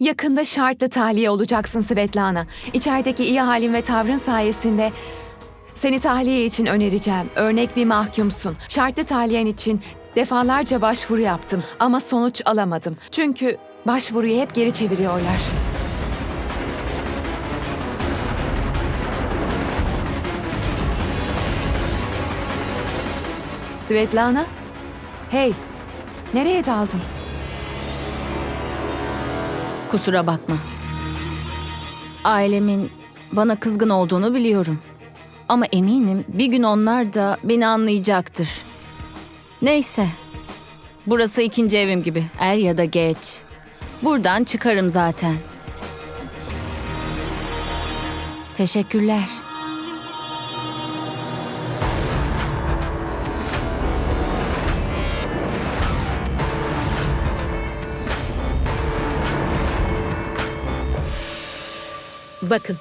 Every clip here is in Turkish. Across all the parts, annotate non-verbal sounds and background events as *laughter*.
Yakında şartlı tahliye olacaksın Svetlana. İçerideki iyi halin ve tavrın sayesinde seni tahliye için önereceğim. Örnek bir mahkumsun. Şartlı tahliyen için defalarca başvuru yaptım ama sonuç alamadım. Çünkü başvuruyu hep geri çeviriyorlar. Svetlana? Hey, nereye daldın? Kusura bakma. Ailemin bana kızgın olduğunu biliyorum. Ama eminim bir gün onlar da beni anlayacaktır. Neyse. Burası ikinci evim gibi. Er ya da geç. Buradan çıkarım zaten. Teşekkürler. Bakın.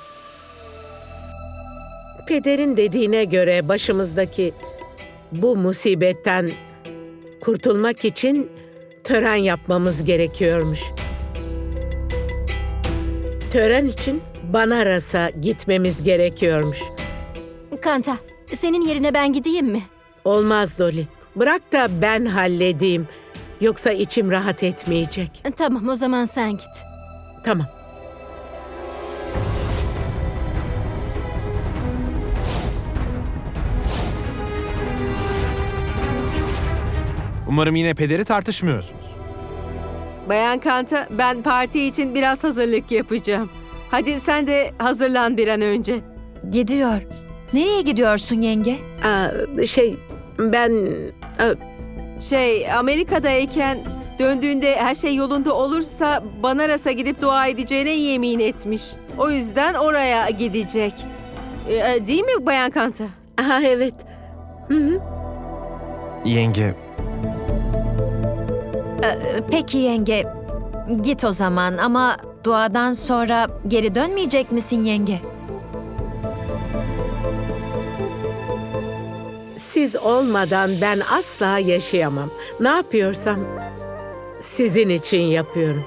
Pederin dediğine göre başımızdaki bu musibetten kurtulmak için tören yapmamız gerekiyormuş. Tören için Banaras'a gitmemiz gerekiyormuş. Kanta, senin yerine ben gideyim mi? Olmaz Dolly. Bırak da ben halledeyim. Yoksa içim rahat etmeyecek. Tamam, o zaman sen git. Tamam. Umarım yine pederi tartışmıyorsunuz. Bayan Kanta, ben parti için biraz hazırlık yapacağım. Hadi sen de hazırlan bir an önce. Gidiyor. Nereye gidiyorsun yenge? Aa, şey ben aa, Şey, Amerika'dayken döndüğünde her şey yolunda olursa Banaras'a gidip dua edeceğine yemin etmiş. O yüzden oraya gidecek. Ee, değil mi Bayan Kanta? aha evet. Hı hı. Yenge, Peki yenge. Git o zaman ama duadan sonra geri dönmeyecek misin yenge? Siz olmadan ben asla yaşayamam. Ne yapıyorsam sizin için yapıyorum.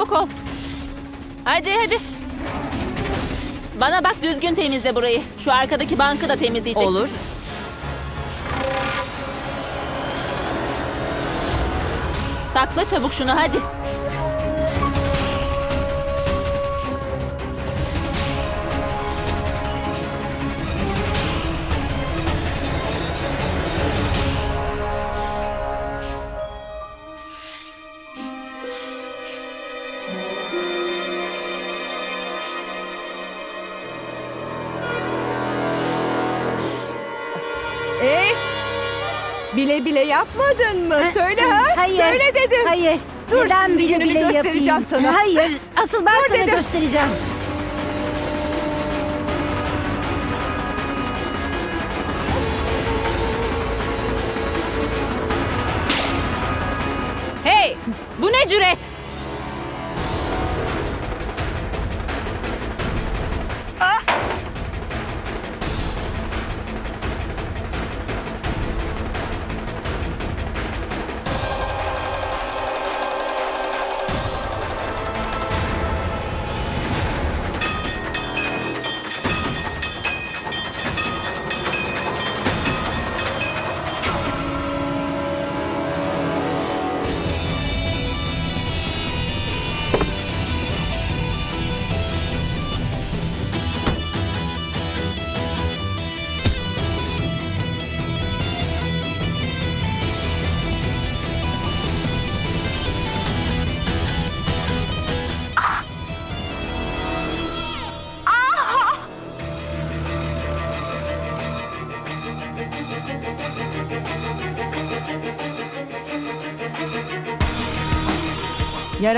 Çabuk ol. Hadi hadi. Bana bak düzgün temizle burayı. Şu arkadaki bankı da temizleyeceksin. Olur. Sakla çabuk şunu hadi. Bile bile yapmadın mı? Söyle ha? Hayır. Söyle dedim. Hayır. Dur Neden şimdi bile gününü bile göstereceğim yapayım? sana. Hayır. Asıl ben Dur sana dedim. göstereceğim.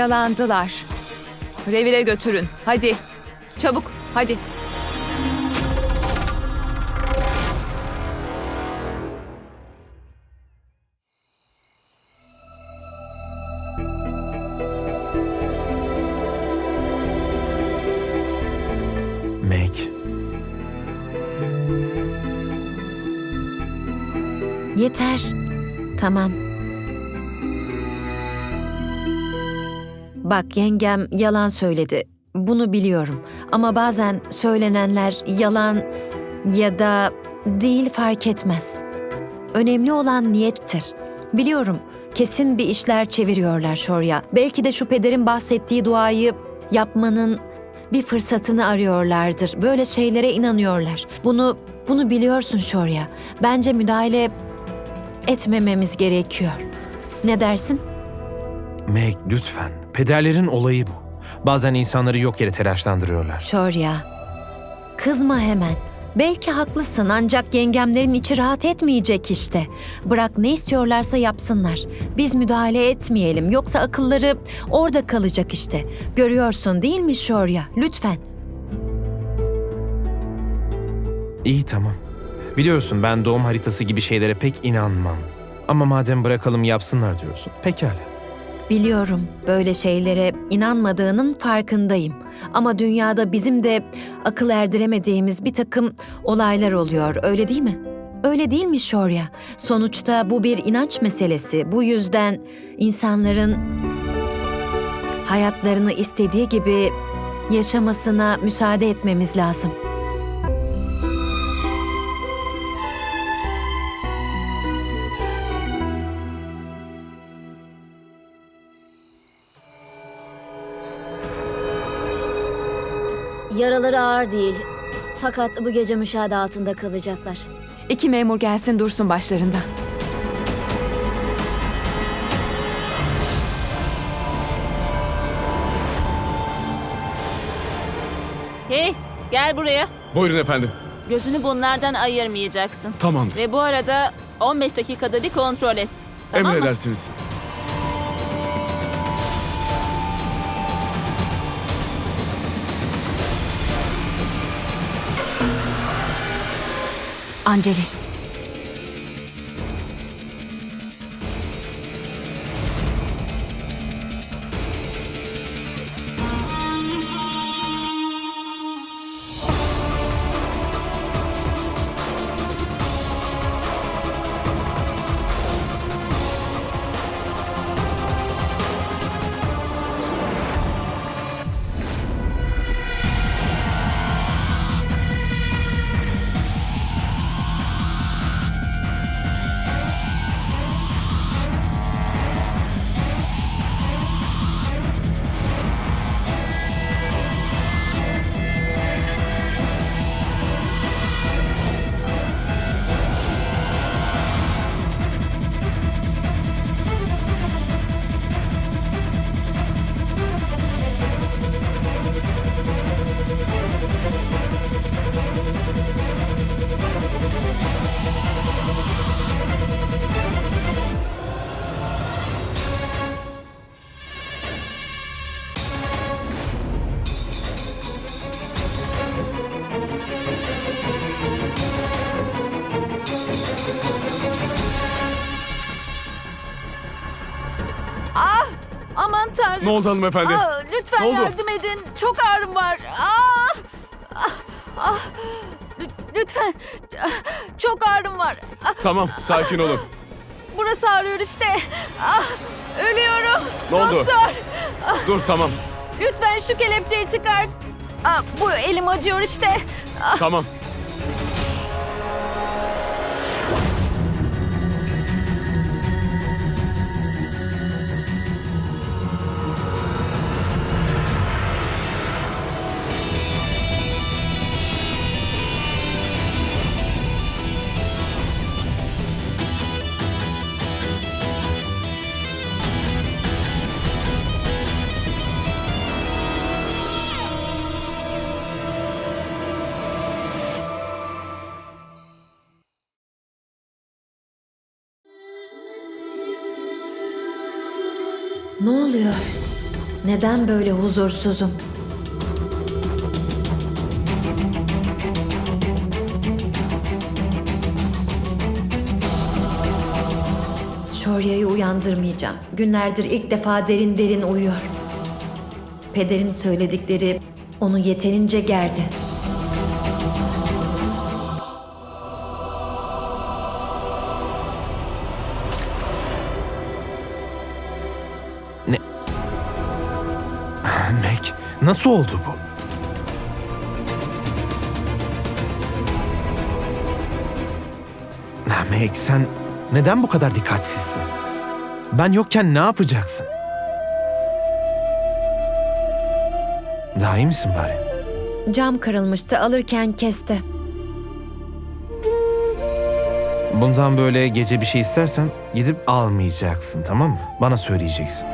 Yaralandılar. Revire götürün. Hadi. Çabuk. Hadi. Meg. Yeter. Tamam. Bak yengem yalan söyledi. Bunu biliyorum. Ama bazen söylenenler yalan ya da değil fark etmez. Önemli olan niyettir. Biliyorum kesin bir işler çeviriyorlar Şorya. Belki de şu pederin bahsettiği duayı yapmanın bir fırsatını arıyorlardır. Böyle şeylere inanıyorlar. Bunu bunu biliyorsun Şorya. Bence müdahale etmememiz gerekiyor. Ne dersin? Meg lütfen. Pederlerin olayı bu. Bazen insanları yok yere telaşlandırıyorlar. Şorya, kızma hemen. Belki haklısın ancak yengemlerin içi rahat etmeyecek işte. Bırak ne istiyorlarsa yapsınlar. Biz müdahale etmeyelim yoksa akılları orada kalacak işte. Görüyorsun değil mi Şorya? Lütfen. İyi tamam. Biliyorsun ben doğum haritası gibi şeylere pek inanmam. Ama madem bırakalım yapsınlar diyorsun. Pekala. Biliyorum böyle şeylere inanmadığının farkındayım. Ama dünyada bizim de akıl erdiremediğimiz bir takım olaylar oluyor öyle değil mi? Öyle değil mi Şorya? Sonuçta bu bir inanç meselesi. Bu yüzden insanların hayatlarını istediği gibi yaşamasına müsaade etmemiz lazım. Yaraları ağır değil. Fakat bu gece müşahede altında kalacaklar. İki memur gelsin dursun başlarında. Hey gel buraya. Buyurun efendim. Gözünü bunlardan ayırmayacaksın. Tamamdır. Ve bu arada 15 dakikada bir kontrol et. Tamam mı? Emredersiniz. Anceli. Aman tanrım. Ne oldu hanımefendi? lütfen Ne oldu? yardım edin. Çok ağrım var. Ah! Ah! Ah! Lü- Lütfen. Ah, Çok ağrım var. Ah, Tamam, sakin olun. Burası ağrıyor işte. Ah! Ölüyorum. Ne oldu? Doktor. Dur tamam, Lütfen şu kelepçeyi çıkart. Ah, bu elim acıyor işte. tamam. Ne oluyor? Neden böyle huzursuzum? Şorya'yı uyandırmayacağım. Günlerdir ilk defa derin derin uyuyor. Pederin söyledikleri onu yeterince gerdi. Nasıl oldu bu? Meg sen neden bu kadar dikkatsizsin? Ben yokken ne yapacaksın? Daha iyi misin bari? Cam kırılmıştı alırken kesti. Bundan böyle gece bir şey istersen gidip almayacaksın tamam mı? Bana söyleyeceksin.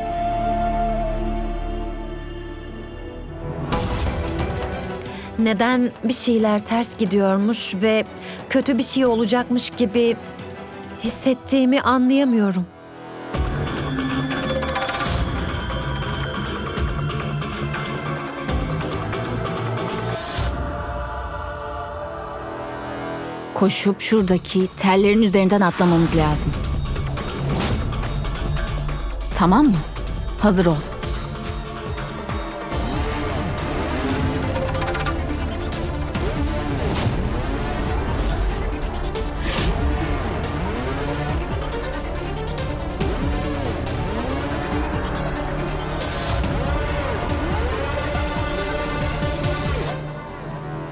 Neden bir şeyler ters gidiyormuş ve kötü bir şey olacakmış gibi hissettiğimi anlayamıyorum. Koşup şuradaki tellerin üzerinden atlamamız lazım. Tamam mı? Hazır ol.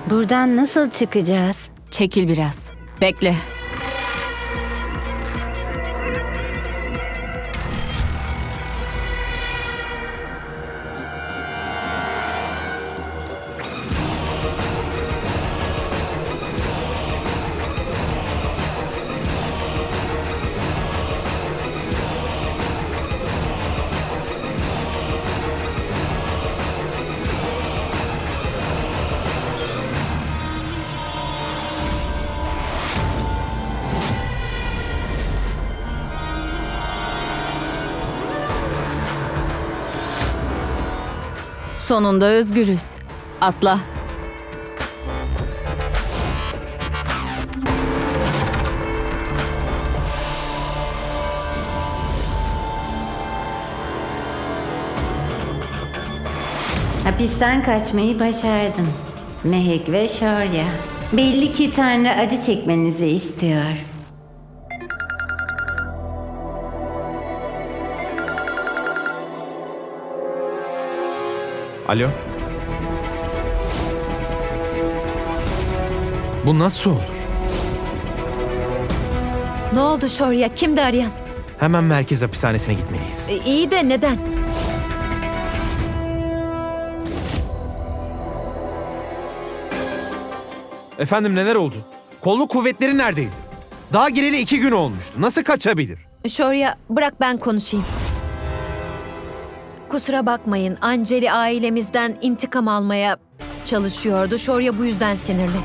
Buradan nasıl çıkacağız? Çekil biraz. Bekle. Sonunda özgürüz. Atla. Hapisten kaçmayı başardın. Mehek ve Şorya. Belli ki Tanrı acı çekmenizi istiyor. Alo? Bu nasıl olur? Ne oldu Şorya? Kimdi arayan? Hemen merkez hapishanesine gitmeliyiz. E, iyi de neden? Efendim neler oldu? Kolluk kuvvetleri neredeydi? Daha gireli iki gün olmuştu. Nasıl kaçabilir? Şorya bırak ben konuşayım. Kusura bakmayın. Anceli ailemizden intikam almaya çalışıyordu. Şorya bu yüzden sinirli.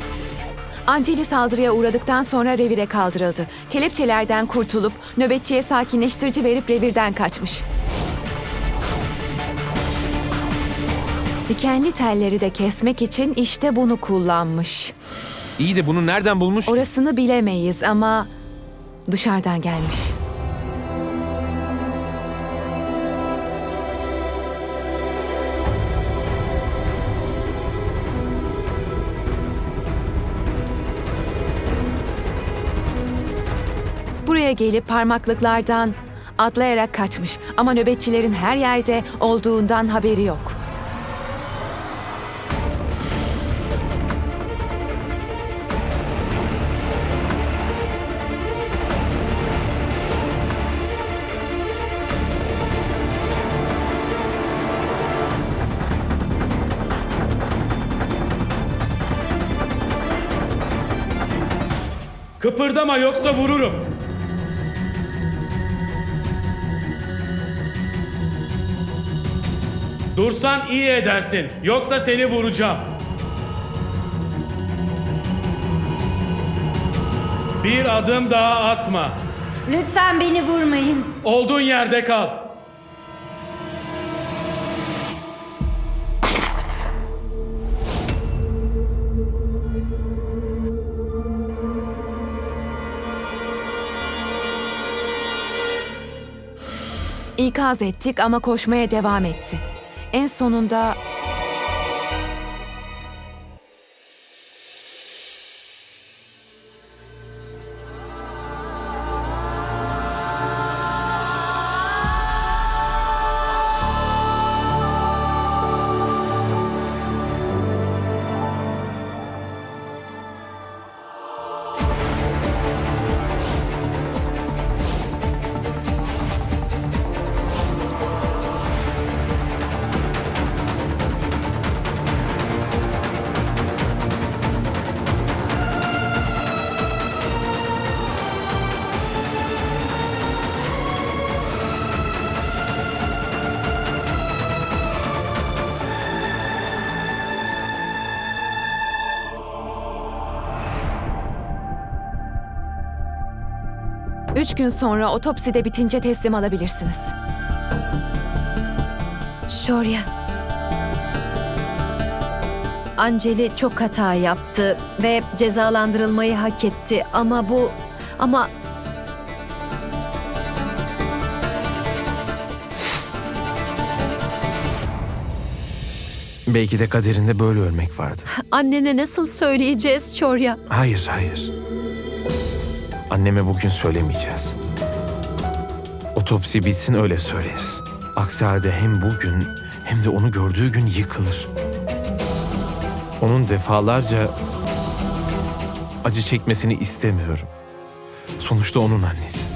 Anceli saldırıya uğradıktan sonra revire kaldırıldı. Kelepçelerden kurtulup nöbetçiye sakinleştirici verip revirden kaçmış. Dikenli telleri de kesmek için işte bunu kullanmış. İyi de bunu nereden bulmuş? Orasını bilemeyiz ama dışarıdan gelmiş. Buraya gelip parmaklıklardan atlayarak kaçmış ama nöbetçilerin her yerde olduğundan haberi yok. Kıpırdama yoksa vururum. Dursan iyi edersin. Yoksa seni vuracağım. Bir adım daha atma. Lütfen beni vurmayın. Olduğun yerde kal. İkaz ettik ama koşmaya devam etti. En sonunda üç gün sonra otopside bitince teslim alabilirsiniz. Şorya. Anceli çok hata yaptı ve cezalandırılmayı hak etti ama bu ama Belki de kaderinde böyle ölmek vardı. annene nasıl söyleyeceğiz Şorya? Hayır, hayır. Anneme bugün söylemeyeceğiz. Otopsi bitsin öyle söyleriz. Aksi halde hem bugün hem de onu gördüğü gün yıkılır. Onun defalarca acı çekmesini istemiyorum. Sonuçta onun annesi.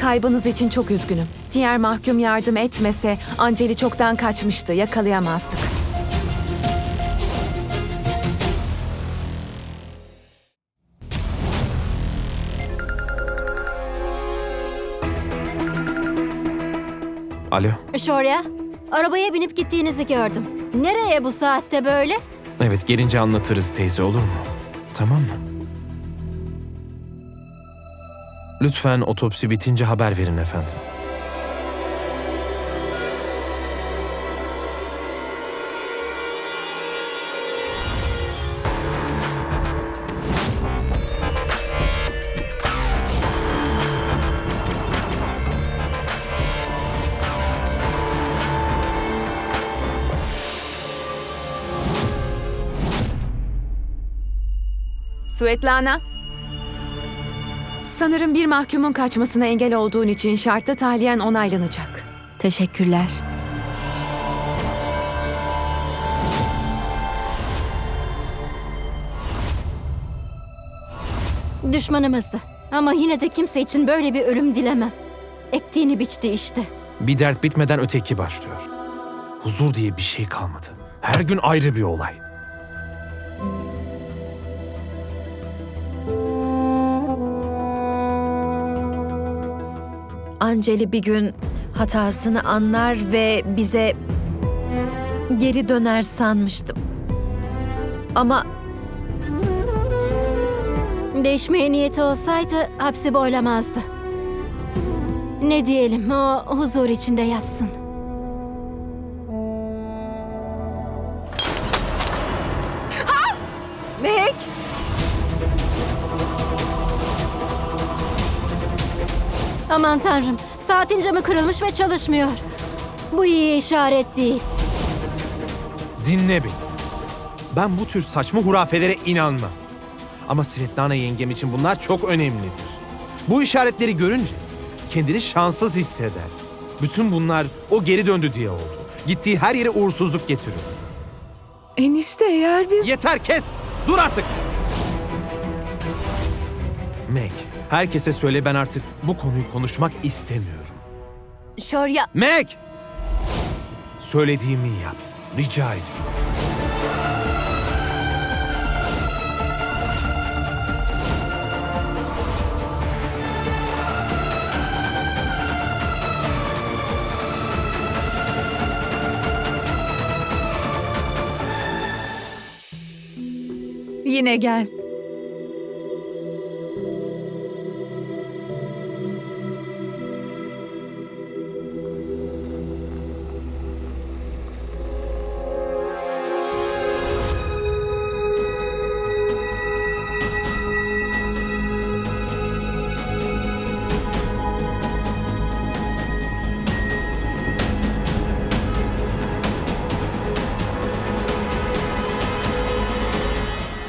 Kaybınız için çok üzgünüm. Diğer mahkum yardım etmese Anceli çoktan kaçmıştı, yakalayamazdık. Alo. Şorya, arabaya binip gittiğinizi gördüm. Nereye bu saatte böyle? Evet gelince anlatırız teyze olur mu? Tamam mı? Lütfen otopsi bitince haber verin efendim. Svetlana. Sanırım bir mahkumun kaçmasına engel olduğun için şartlı tahliyen onaylanacak. Teşekkürler. Düşmanımızdı. Ama yine de kimse için böyle bir ölüm dilemem. Ektiğini biçti işte. Bir dert bitmeden öteki başlıyor. Huzur diye bir şey kalmadı. Her gün ayrı bir olay. Anceli bir gün hatasını anlar ve bize geri döner sanmıştım. Ama Değişmeye niyeti olsaydı hapsi boylamazdı. Ne diyelim o huzur içinde yatsın. Aman tanrım saatin camı kırılmış ve çalışmıyor. Bu iyi işaret değil. Dinle beni. Ben bu tür saçma hurafelere inanmam. Ama Svetlana yengem için bunlar çok önemlidir. Bu işaretleri görünce kendini şanssız hisseder. Bütün bunlar o geri döndü diye oldu. Gittiği her yere uğursuzluk getiriyor. Enişte eğer biz... Yeter kes! Dur artık! Meg, herkese söyle ben artık bu konuyu konuşmak istemiyorum. Şorya Meg! Söylediğimi yap. Rica ediyorum. Yine gel.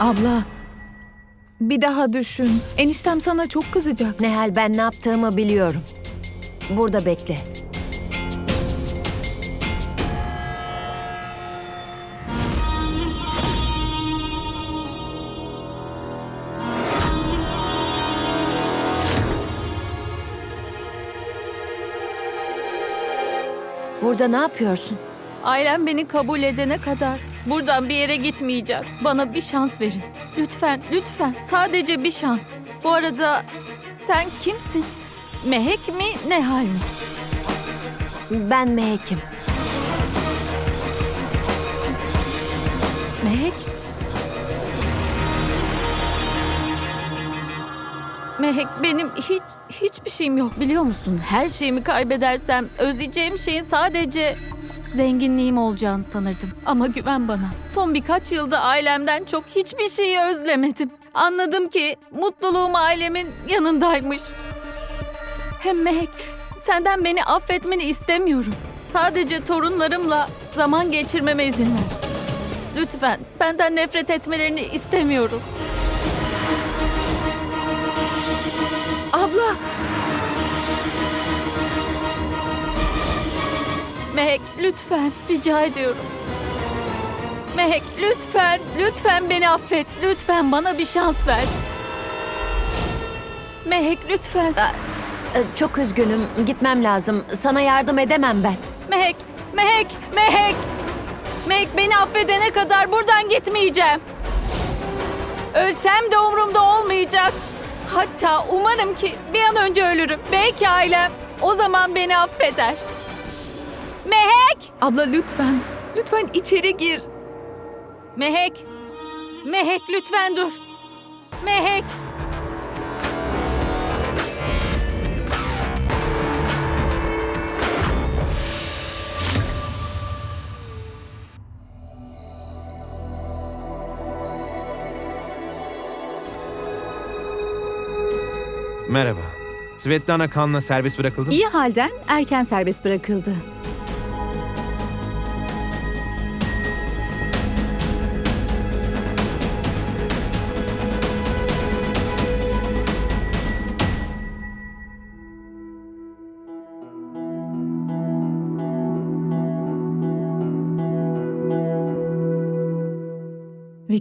Abla, bir daha düşün. Eniştem sana çok kızacak. Nehal ben ne yaptığımı biliyorum. Burada bekle. Burada ne yapıyorsun? Ailem beni kabul edene kadar buradan bir yere gitmeyeceğim. Bana bir şans verin. Lütfen, lütfen. Sadece bir şans. Bu arada sen kimsin? Mehek mi, Nehal mi? Ben Mehek'im. Mehek? Mehek benim hiç hiçbir şeyim yok biliyor musun? Her şeyimi kaybedersem özleyeceğim şeyin sadece zenginliğim olacağını sanırdım. Ama güven bana. Son birkaç yılda ailemden çok hiçbir şeyi özlemedim. Anladım ki mutluluğum ailemin yanındaymış. Hem Mehek senden beni affetmeni istemiyorum. Sadece torunlarımla zaman geçirmeme izin ver. Lütfen benden nefret etmelerini istemiyorum. Abla, Mehek lütfen rica ediyorum. Mehek lütfen, lütfen beni affet. Lütfen bana bir şans ver. Mehek lütfen. Ee, Çok üzgünüm. Gitmem lazım. Sana yardım edemem ben. Mehek, Mehek, Mehek. Mehek beni affedene kadar buradan gitmeyeceğim. Ölsem de umurumda olmayacak. Hatta umarım ki bir an önce ölürüm. Belki ailem o zaman beni affeder. Mehek! abla lütfen. Lütfen içeri gir. Mehek! Mehek lütfen dur. Mehek! Merhaba. Svetlana Kan'la serbest bırakıldı mı? İyi halden erken serbest bırakıldı.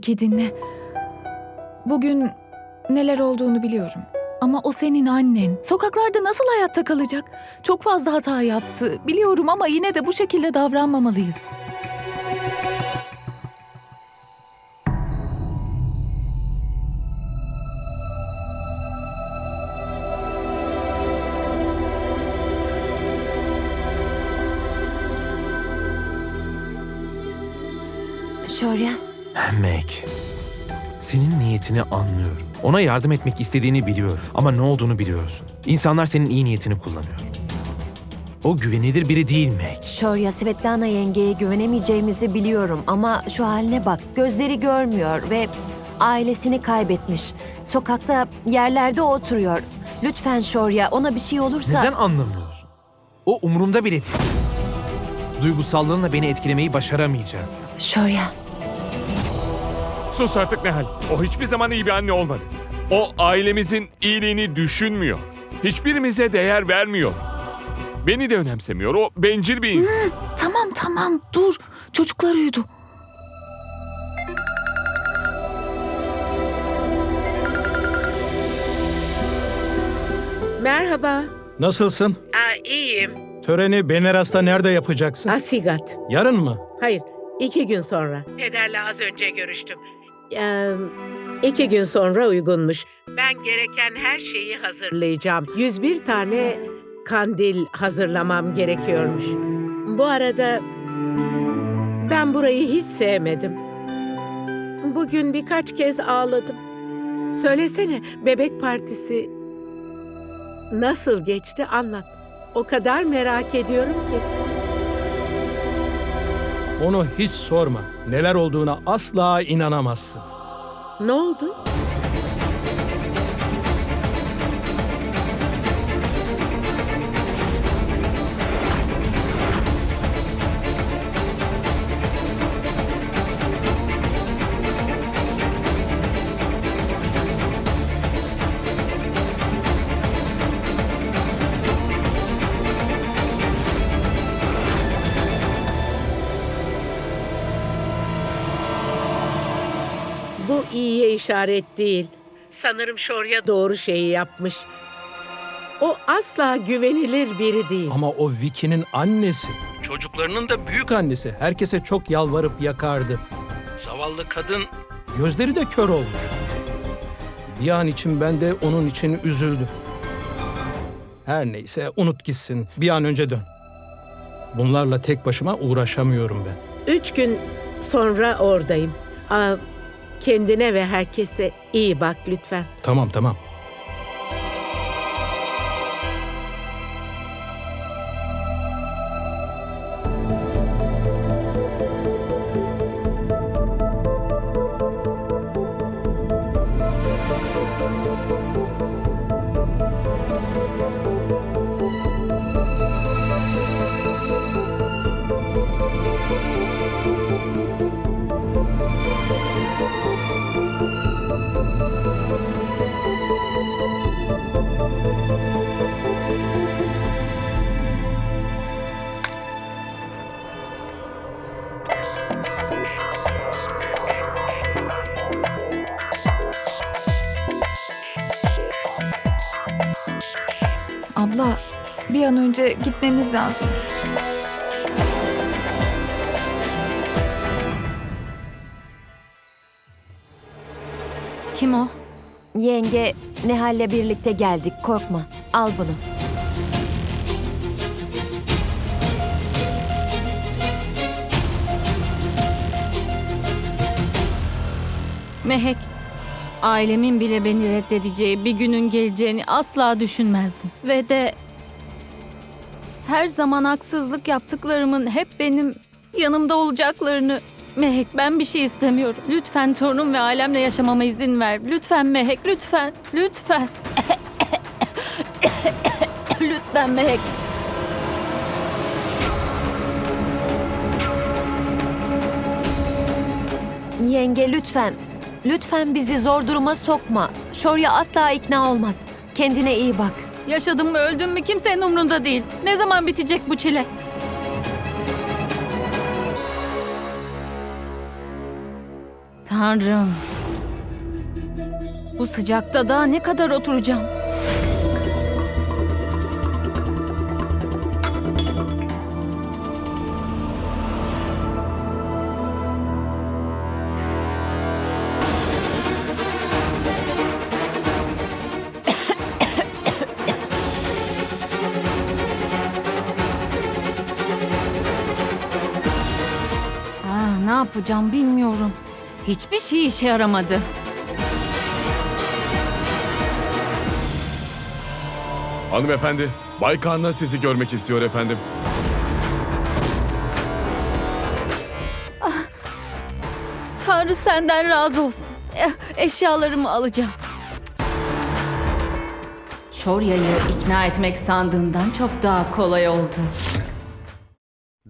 Vicky dinle. Bugün neler olduğunu biliyorum. Ama o senin annen. Sokaklarda nasıl hayatta kalacak? Çok fazla hata yaptı. Biliyorum ama yine de bu şekilde davranmamalıyız. Niyetini anlıyorum. Ona yardım etmek istediğini biliyorum. Ama ne olduğunu biliyorsun. İnsanlar senin iyi niyetini kullanıyor. O güvenilir biri değil Meg. Şorya, Svetlana yengeye güvenemeyeceğimizi biliyorum ama şu haline bak. Gözleri görmüyor ve ailesini kaybetmiş. Sokakta yerlerde oturuyor. Lütfen Şorya ona bir şey olursa... Neden anlamıyorsun? O umurumda bile değil. Duygusallığınla beni etkilemeyi başaramayacaksın. Şorya. Sus artık Nehal. O hiçbir zaman iyi bir anne olmadı. O ailemizin iyiliğini düşünmüyor. Hiçbirimize değer vermiyor. Beni de önemsemiyor. O bencil bir insan. Tamam tamam dur. Çocuklar uyudu. Merhaba. Nasılsın? Aa, iyiyim. Töreni Beneras'ta nerede yapacaksın? Asigat. Yarın mı? Hayır, iki gün sonra. Pederle az önce görüştüm. Ee, iki gün sonra uygunmuş. Ben gereken her şeyi hazırlayacağım. 101 tane kandil hazırlamam gerekiyormuş. Bu arada ben burayı hiç sevmedim. Bugün birkaç kez ağladım. Söylesene bebek partisi nasıl geçti anlat. O kadar merak ediyorum ki. Onu hiç sorma. Neler olduğuna asla inanamazsın. Ne oldu? Bu iyiye işaret değil. Sanırım Şorya doğru şeyi yapmış. O asla güvenilir biri değil. Ama o Vicky'nin annesi. Çocuklarının da büyük annesi. Herkese çok yalvarıp yakardı. Zavallı kadın gözleri de kör olmuş. Bir an için ben de onun için üzüldüm. Her neyse unut gitsin. Bir an önce dön. Bunlarla tek başıma uğraşamıyorum ben. Üç gün sonra oradayım. Aa, kendine ve herkese iyi bak lütfen. Tamam tamam. Abla, an önce gitmemiz lazım. Kim o? Yenge, Nihal'le birlikte geldik. Korkma. Al bunu. Mehek. Ailemin bile beni reddedeceği bir günün geleceğini asla düşünmezdim. Ve de her zaman haksızlık yaptıklarımın hep benim yanımda olacaklarını Mehek ben bir şey istemiyorum. Lütfen torunum ve ailemle yaşamama izin ver. Lütfen Mehek lütfen. Lütfen. *coughs* lütfen Mehek. Yenge lütfen. Lütfen bizi zor duruma sokma. Şorya asla ikna olmaz. Kendine iyi bak. Yaşadım mı öldüm mü kimsenin umrunda değil. Ne zaman bitecek bu çile? Tanrım. Bu sıcakta daha ne kadar oturacağım? Yapacağım bilmiyorum. Hiçbir şey işe yaramadı. Hanımefendi, Bay Kanna sizi görmek istiyor efendim. Tanrı senden razı olsun. Eh, Eşyalarımı alacağım. Şorya'yı ikna etmek sandığımdan çok daha kolay oldu.